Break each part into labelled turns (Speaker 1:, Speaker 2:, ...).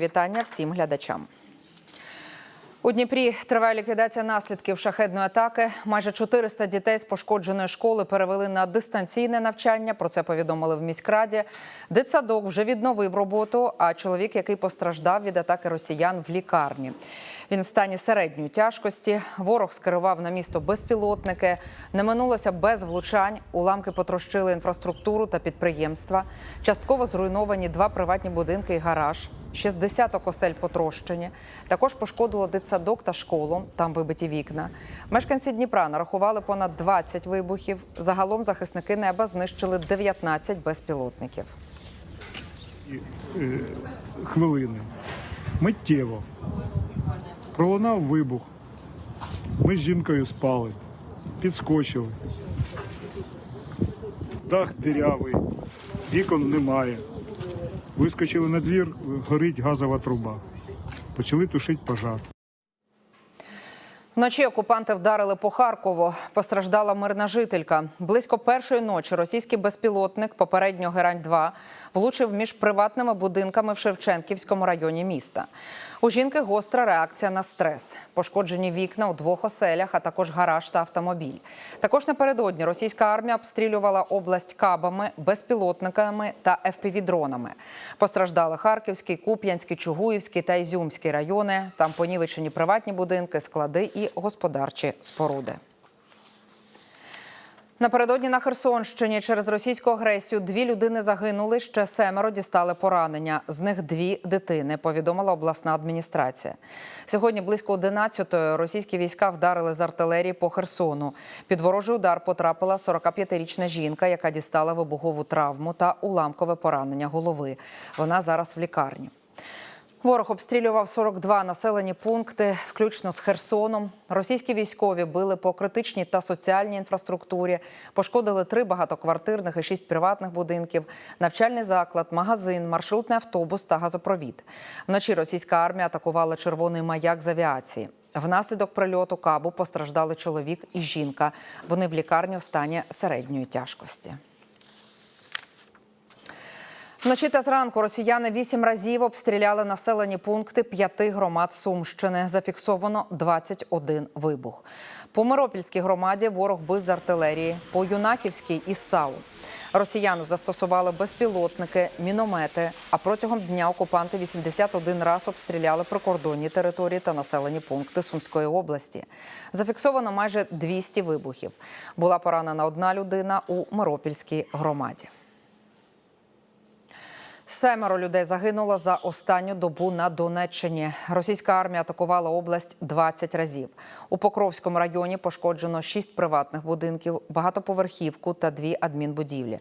Speaker 1: Вітання всім глядачам. У Дніпрі триває ліквідація наслідків шахедної атаки. Майже 400 дітей з пошкодженої школи перевели на дистанційне навчання. Про це повідомили в міськраді. Дитсадок вже відновив роботу. А чоловік, який постраждав від атаки росіян в лікарні. Він в стані середньої тяжкості. Ворог скерував на місто безпілотники. Не минулося без влучань. Уламки потрощили інфраструктуру та підприємства. Частково зруйновані два приватні будинки і гараж. 60 осель потрощені. Також пошкодило дитсадок та школу. Там вибиті вікна. Мешканці Дніпра нарахували понад 20 вибухів. Загалом захисники неба знищили 19 безпілотників.
Speaker 2: е, хвилини. Миттєво. Пролунав вибух. Ми з жінкою спали, підскочили. Дах дирявий, вікон немає. Вискочили на двір, горить газова труба. Почали тушити пожар.
Speaker 1: Вночі окупанти вдарили по Харкову. Постраждала мирна жителька. Близько першої ночі російський безпілотник, попередньо Герань-2, влучив між приватними будинками в Шевченківському районі міста. У жінки гостра реакція на стрес. Пошкоджені вікна у двох оселях, а також гараж та автомобіль. Також напередодні російська армія обстрілювала область кабами, безпілотниками та ФПВ-дронами. Постраждали Харківський, Куп'янський, Чугуївський та Ізюмський райони. Там понівечені приватні будинки, склади і господарчі споруди. Напередодні на Херсонщині через російську агресію дві людини загинули, ще семеро дістали поранення. З них дві дитини, повідомила обласна адміністрація. Сьогодні близько 11-ї російські війська вдарили з артилерії по Херсону. Під ворожий удар потрапила 45-річна жінка, яка дістала вибухову травму та уламкове поранення голови. Вона зараз в лікарні. Ворог обстрілював 42 населені пункти, включно з Херсоном. Російські військові били по критичній та соціальній інфраструктурі, пошкодили три багатоквартирних і шість приватних будинків, навчальний заклад, магазин, маршрутний автобус та газопровід. Вночі російська армія атакувала червоний маяк з авіації. Внаслідок прильоту кабу постраждали чоловік і жінка. Вони в лікарні в стані середньої тяжкості. Вночі та зранку росіяни вісім разів обстріляли населені пункти п'яти громад Сумщини. Зафіксовано 21 вибух. По Миропільській громаді ворог бив з артилерії, по Юнаківській із САУ. Росіяни застосували безпілотники, міномети. А протягом дня окупанти 81 раз обстріляли прикордонні території та населені пункти Сумської області. Зафіксовано майже 200 вибухів. Була поранена одна людина у Миропільській громаді. Семеро людей загинуло за останню добу на Донеччині. Російська армія атакувала область 20 разів. У Покровському районі пошкоджено шість приватних будинків, багатоповерхівку та дві адмінбудівлі.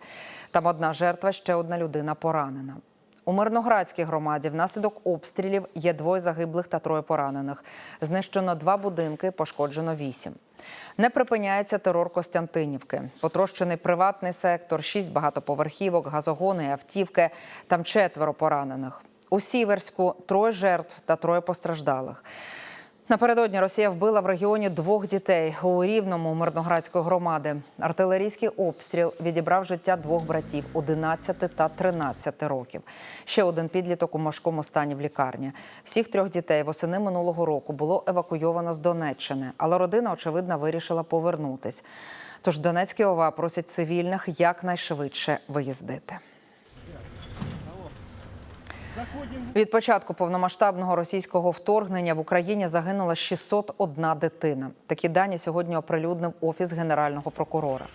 Speaker 1: Там одна жертва, ще одна людина поранена. У Мирноградській громаді внаслідок обстрілів є двоє загиблих та троє поранених. Знищено два будинки, пошкоджено вісім. Не припиняється терор Костянтинівки. Потрощений приватний сектор, шість багатоповерхівок, газогони, автівки. Там четверо поранених. У Сіверську троє жертв та троє постраждалих. Напередодні Росія вбила в регіоні двох дітей у Рівному Мирноградської громади. Артилерійський обстріл відібрав життя двох братів 11 та 13 років. Ще один підліток у важкому стані в лікарні. Всіх трьох дітей восени минулого року було евакуйовано з Донеччини, але родина, очевидно, вирішила повернутись. Тож Донецькі ОВА просять цивільних якнайшвидше виїздити. Від початку повномасштабного російського вторгнення в Україні загинула 601 дитина. Такі дані сьогодні оприлюднив офіс генерального прокурора.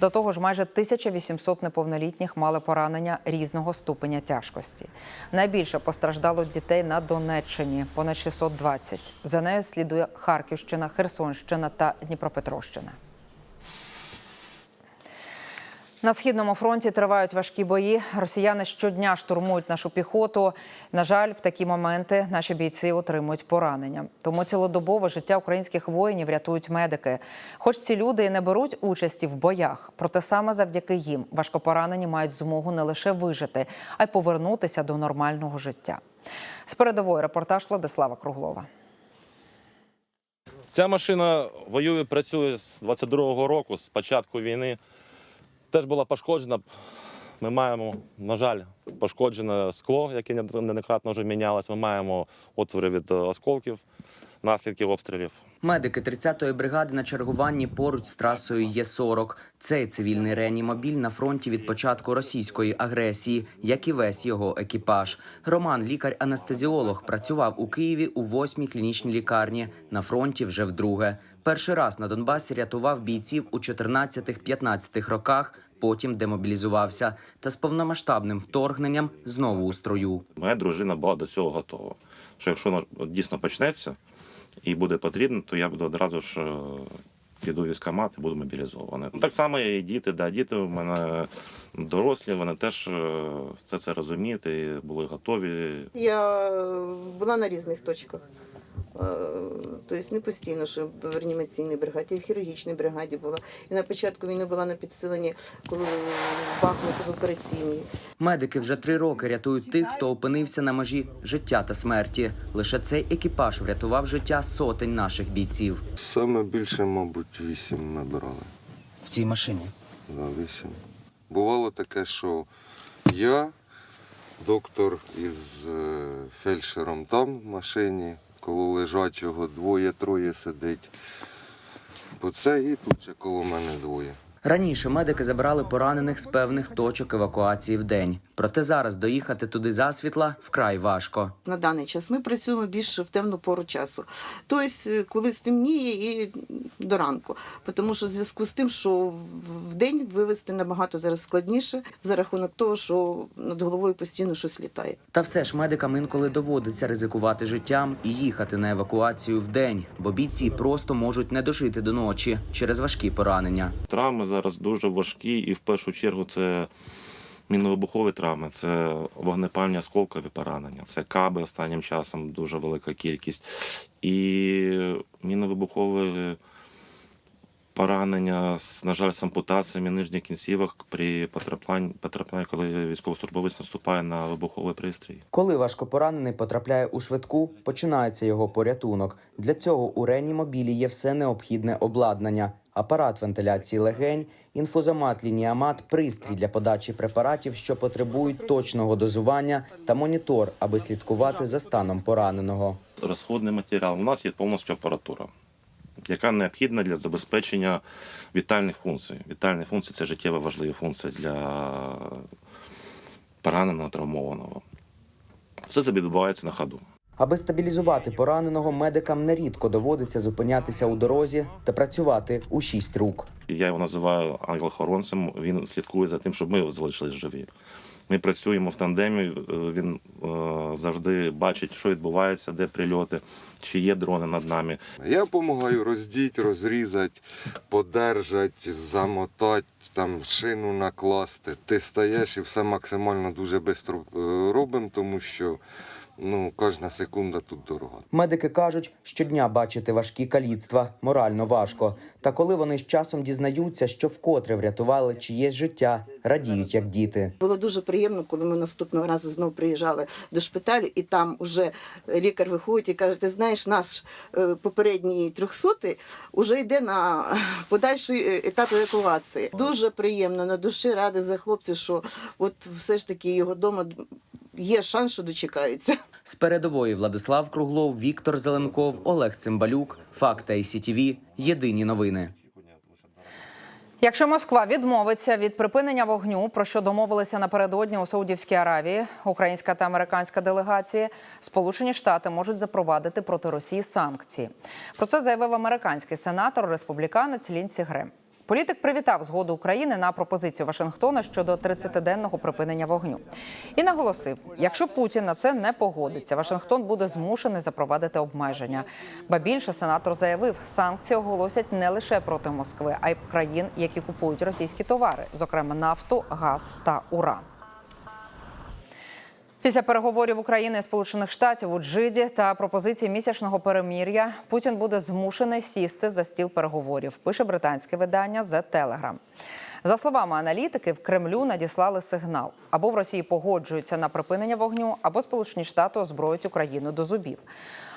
Speaker 1: До того ж, майже 1800 неповнолітніх мали поранення різного ступеня тяжкості. Найбільше постраждало дітей на Донеччині понад 620. За нею слідує Харківщина, Херсонщина та Дніпропетровщина. На східному фронті тривають важкі бої. Росіяни щодня штурмують нашу піхоту. На жаль, в такі моменти наші бійці отримують поранення. Тому цілодобово життя українських воїнів рятують медики. Хоч ці люди і не беруть участі в боях, проте саме завдяки їм важкопоранені мають змогу не лише вижити, а й повернутися до нормального життя. З передової репортаж Владислава Круглова.
Speaker 3: Ця машина воює, працює з 22-го року, з початку війни. Теж була пошкоджена Ми маємо, на жаль, пошкоджене скло, яке не- неоднократно вже мінялось. Ми маємо отвори від е, осколків, наслідків обстрілів.
Speaker 4: Медики 30-ї бригади на чергуванні поруч з трасою Є-40. Цей цивільний реанімобіль на фронті від початку російської агресії, як і весь його екіпаж. Роман, лікар-анестезіолог, працював у Києві у восьмій клінічній лікарні. На фронті вже вдруге. Перший раз на Донбасі рятував бійців у 14-15 роках. Потім демобілізувався та з повномасштабним вторгненням знову у строю.
Speaker 3: Моя дружина була до цього готова. Що якщо воно дійсно почнеться і буде потрібно, то я буду одразу ж е, піду в військкомат і буду мобілізований. Ну, Так само і діти, да, діти у мене дорослі, вони теж е, все це розуміють і були готові.
Speaker 5: Я була на різних точках. Тобто не постійно, що в реанімаційній бригаді, в хірургічній бригаді була. І на початку війни була на підсиленні, коли в Бахмуті в операційній.
Speaker 4: Медики вже три роки рятують тих, хто опинився на межі життя та смерті. Лише цей екіпаж врятував життя сотень наших бійців.
Speaker 6: Саме більше, мабуть, вісім ми брали.
Speaker 4: В цій машині.
Speaker 6: Да, вісім. Бувало таке, що я, доктор із е, фельдшером там в машині, коло лежачого двоє-троє сидить. Бо це і тут ще коло мене двоє.
Speaker 4: Раніше медики забирали поранених з певних точок евакуації в день. Проте зараз доїхати туди засвітла вкрай важко.
Speaker 5: На даний час ми працюємо більше в темну пору часу. Тобто, е, коли стемніє і до ранку. Тому що в зв'язку з тим, що в- в день вивезти набагато зараз складніше за рахунок того, що над головою постійно щось літає.
Speaker 4: Та все ж медикам інколи доводиться ризикувати життям і їхати на евакуацію в день, бо бійці просто можуть не дожити до ночі через важкі поранення.
Speaker 3: Травми зараз дуже важкі, і в першу чергу це міновибухові травми, це вогнепальні осколкові поранення, це каби останнім часом дуже велика кількість. І міновибухові поранення, на жаль, з ампутаціями нижніх кінцівок при потраплянні, потраплянні, коли військовослужбовець наступає на вибуховий пристрій.
Speaker 4: Коли важкопоранений потрапляє у швидку, починається його порятунок. Для цього у реанімобілі є все необхідне обладнання: апарат вентиляції легень, інфузомат, лініамат, пристрій для подачі препаратів, що потребують точного дозування, та монітор, аби слідкувати за станом пораненого.
Speaker 3: розходний матеріал. У нас є повністю апаратура, яка необхідна для забезпечення вітальних функцій. Вітальні функції це життєво важливі функції для пораненого, травмованого. Все це відбувається на ходу.
Speaker 4: Аби стабілізувати пораненого, медикам нерідко доводиться зупинятися у дорозі та працювати у шість рук.
Speaker 3: Я його називаю ангел-хоронцем. Він слідкує за тим, щоб ми залишились живі. Ми працюємо в тандемі. е, Він е, завжди бачить, що відбувається, де прильоти, чи є дрони над нами.
Speaker 6: Я допомагаю роздіти, розрізати, подержати, замотати, там шину накласти. Ти стаєш і все максимально дуже швидко робимо, тому що ну, кожна секунда тут дорога.
Speaker 4: Медики кажуть, щодня бачити важкі каліцтва морально важко. Та коли вони з часом дізнаються, що вкотре врятували чиєсь життя, радіють як діти.
Speaker 5: Було дуже приємно, коли ми наступного разу знову приїжджали до шпиталю, і там вже лікар виходить і каже: ти знаєш, наш е, попередній трьохсотий вже йде на подальший е, етап евакуації. Дуже приємно на душі ради за хлопців, що от все ж таки його вдома є шанс, що дочекаються.
Speaker 4: З передової Владислав Круглов, Віктор Зеленков, Олег Цимбалюк, Факти ICTV. Єдині новини.
Speaker 1: Якщо Москва відмовиться від припинення вогню, про що домовилися напередодні у Саудівській Аравії, українська та американська делегації, Сполучені Штати можуть запровадити проти Росії санкції. Про це заявив американський сенатор республіканець Лінсі Грем. Політик привітав згоду України на пропозицію Вашингтона щодо 30-денного припинення вогню і наголосив: якщо Путін на це не погодиться, Вашингтон буде змушений запровадити обмеження. Ба більше сенатор заявив, санкції оголосять не лише проти Москви, а й країн, які купують російські товари, зокрема нафту, газ та уран. Після переговорів України і Сполучених Штатів у Джиді та пропозиції місячного перемір'я Путін буде змушений сісти за стіл переговорів. Пише британське видання The Telegram. За словами аналітики, в Кремлю надіслали сигнал. Або в Росії погоджуються на припинення вогню, або Сполучені Штати озброють Україну до зубів.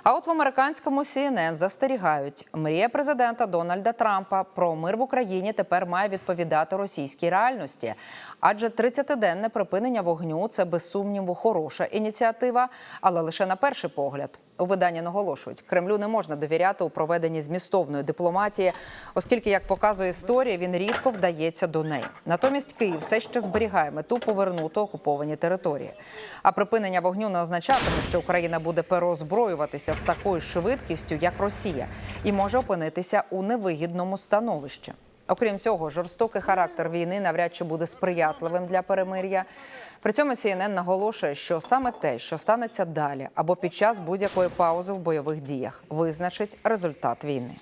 Speaker 1: А от в американському CNN застерігають, мрія президента Дональда Трампа про мир в Україні тепер має відповідати російській реальності. Адже 30-денне припинення вогню це без сумніву хороша ініціатива, але лише на перший погляд. У виданні наголошують, Кремлю не можна довіряти у проведенні змістовної дипломатії, оскільки, як показує історія, він рідко вдається до неї. Натомість Київ все ще зберігає мету повернути окуповані території. А припинення вогню не означатиме, що Україна буде переозброюватися з такою швидкістю, як Росія, і може опинитися у невигідному становищі. Окрім цього, жорстокий характер війни навряд чи буде сприятливим для перемир'я. При цьому CNN наголошує, що саме те, що станеться далі або під час будь-якої паузи в бойових діях, визначить результат війни.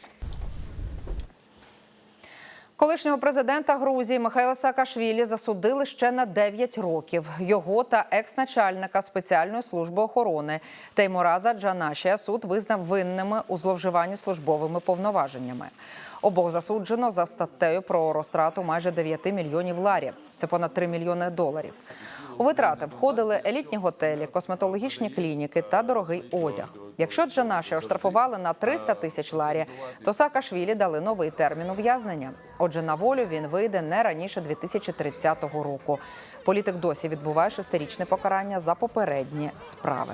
Speaker 1: Колишнього президента Грузії Михайла Саакашвілі засудили ще на 9 років. Його та екс-начальника спеціальної служби охорони Теймураза Джанашія суд визнав винними у зловживанні службовими повноваженнями. Обох засуджено за статтею про розтрату майже 9 мільйонів ларів. Це понад 3 мільйони доларів. У витрати входили елітні готелі, косметологічні клініки та дорогий одяг. Якщо Джанаші оштрафували на 300 тисяч ларі, то Саакашвілі дали новий термін ув'язнення. Отже, на волю він вийде не раніше 2030 року. Політик досі відбуває шестирічне покарання за попередні справи.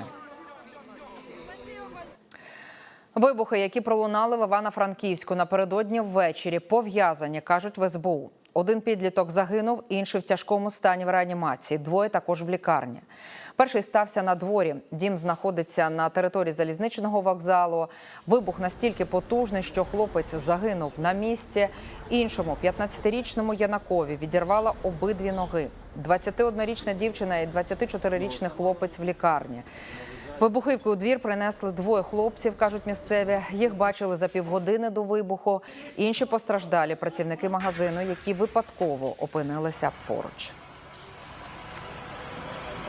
Speaker 1: Вибухи, які пролунали в Івано-Франківську напередодні ввечері, пов'язані, кажуть в СБУ. Один підліток загинув, інший в тяжкому стані в реанімації. Двоє також в лікарні. Перший стався на дворі. Дім знаходиться на території залізничного вокзалу. Вибух настільки потужний, що хлопець загинув на місці. Іншому 15-річному Янакові відірвала обидві ноги. 21-річна дівчина і 24-річний хлопець в лікарні. Вибухівки у двір принесли двоє хлопців, кажуть місцеві. Їх бачили за півгодини до вибуху. Інші постраждалі працівники магазину, які випадково опинилися поруч.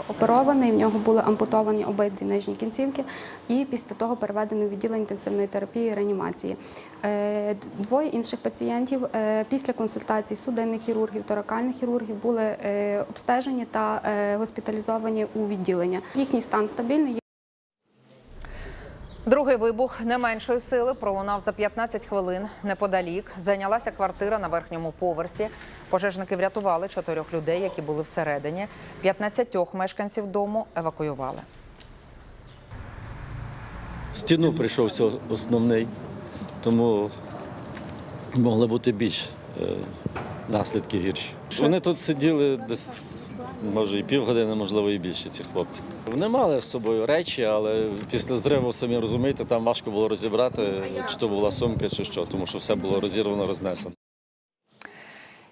Speaker 7: Оперований, в нього були ампутовані обидві нижні кінцівки, і після того переведений у відділення інтенсивної терапії і реанімації. Е, Двоє інших пацієнтів е, після консультацій судинних хірургів, торакальних хірургів були е, обстежені та госпіталізовані у відділення. Їхній стан стабільний.
Speaker 1: Другий вибух не меншої сили пролунав за 15 хвилин. Неподалік зайнялася квартира на верхньому поверсі. Пожежники врятували чотирьох людей, які були всередині. 15 мешканців дому евакуювали.
Speaker 8: Стіну прийшовся основний, тому могли бути більш е, наслідки гірші. Вони тут сиділи десь, може, і півгодини, можливо, і більше ці хлопці. Вони мали з собою речі, але після зриву, самі розумієте, там важко було розібрати, чи то була сумка, чи що, тому що все було розірвано, рознесено.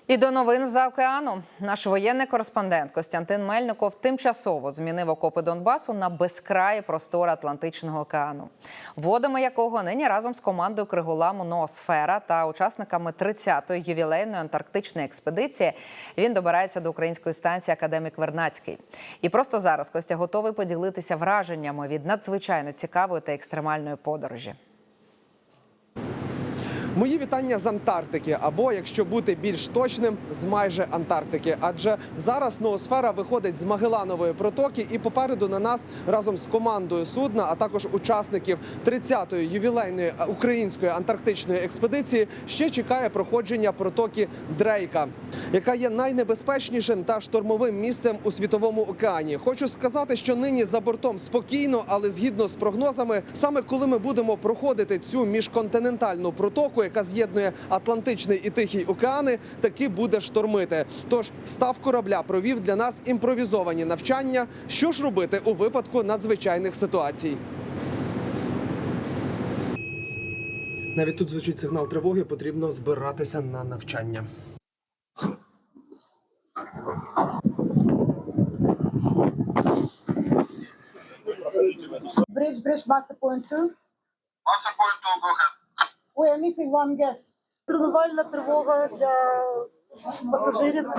Speaker 1: І до новин за океану. Наш воєнний кореспондент Костянтин Мельников тимчасово змінив окопи Донбасу на безкраї простори Атлантичного океану, водами якого нині разом з командою Криголаму Ноосфера та учасниками 30-ї ювілейної антарктичної експедиції він добирається до української станції Академік Вернацький. І просто зараз Костя готовий поділитися враженнями від надзвичайно цікавої та екстремальної подорожі.
Speaker 9: Мої вітання з Антарктики, або якщо бути більш точним, з майже Антарктики. Адже зараз ноосфера виходить з Магеланової протоки, і попереду на нас разом з командою судна, а також учасників 30-ї ювілейної української антарктичної експедиції, ще чекає проходження протоки Дрейка, яка є найнебезпечнішим та штормовим місцем у світовому океані. Хочу сказати, що нині за бортом спокійно, але згідно з прогнозами, саме коли ми будемо проходити цю міжконтинентальну протоку, яка з'єднує Атлантичний і Тихий океани, таки буде штормити. Тож став корабля провів для нас імпровізовані навчання. Що ж робити у випадку надзвичайних ситуацій? Навіть тут звучить сигнал тривоги. Потрібно збиратися на навчання.
Speaker 10: Bridge, bridge, master point two. Master point two, go ahead. We are missing one guest. Тренувальна тривога для пасажирів,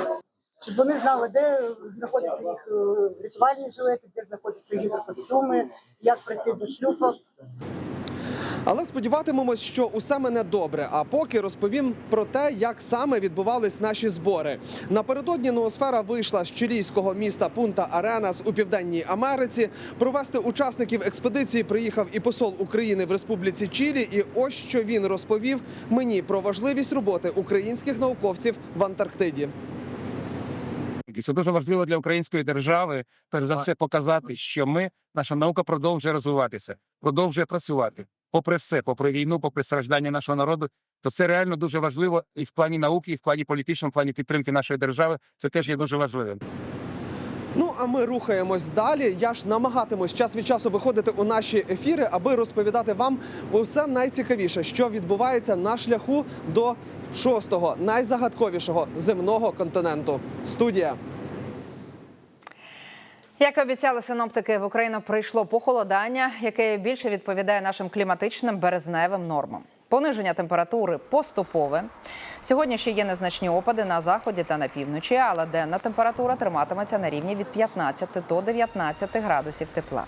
Speaker 10: щоб вони знали, де знаходяться їх е, рятувальні жилети, де знаходяться гідрокостюми, як прийти до шлюпок.
Speaker 9: Але сподіватимемось, що усе мене добре. А поки розповім про те, як саме відбувались наші збори. Напередодні ноосфера вийшла з чилійського міста Пунта Аренас у південній Америці. Провести учасників експедиції приїхав і посол України в Республіці Чилі. І ось що він розповів мені про важливість роботи українських науковців в Антарктиді.
Speaker 11: Це дуже важливо для української держави, перш за все, показати, що ми, наша наука продовжує розвиватися, продовжує працювати. Попри все, попри війну, попри страждання нашого народу, то це реально дуже важливо і в плані науки, і в плані політичному, в плані підтримки нашої держави. Це теж є дуже важливим.
Speaker 9: Ну а ми рухаємось далі. Я ж намагатимусь час від часу виходити у наші ефіри, аби розповідати вам усе найцікавіше, що відбувається на шляху до шостого найзагадковішого земного континенту. Студія.
Speaker 1: Як і обіцяли синоптики, в Україну прийшло похолодання, яке більше відповідає нашим кліматичним березневим нормам. Пониження температури поступове. Сьогодні ще є незначні опади на заході та на півночі, але денна температура триматиметься на рівні від 15 до 19 градусів тепла.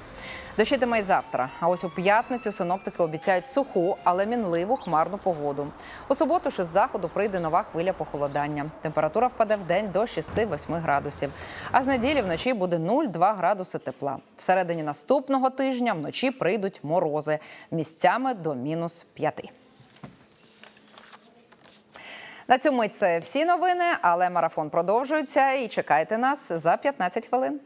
Speaker 1: Дощитиме й завтра. А ось у п'ятницю синоптики обіцяють суху, але мінливу хмарну погоду. У суботу ж із заходу прийде нова хвиля похолодання. Температура впаде в день до 6-8 градусів. А з неділі вночі буде 0,2 градуси тепла. Всередині наступного тижня вночі прийдуть морози місцями до мінус 5. На цьому це всі новини, але марафон продовжується і чекайте нас за 15 хвилин.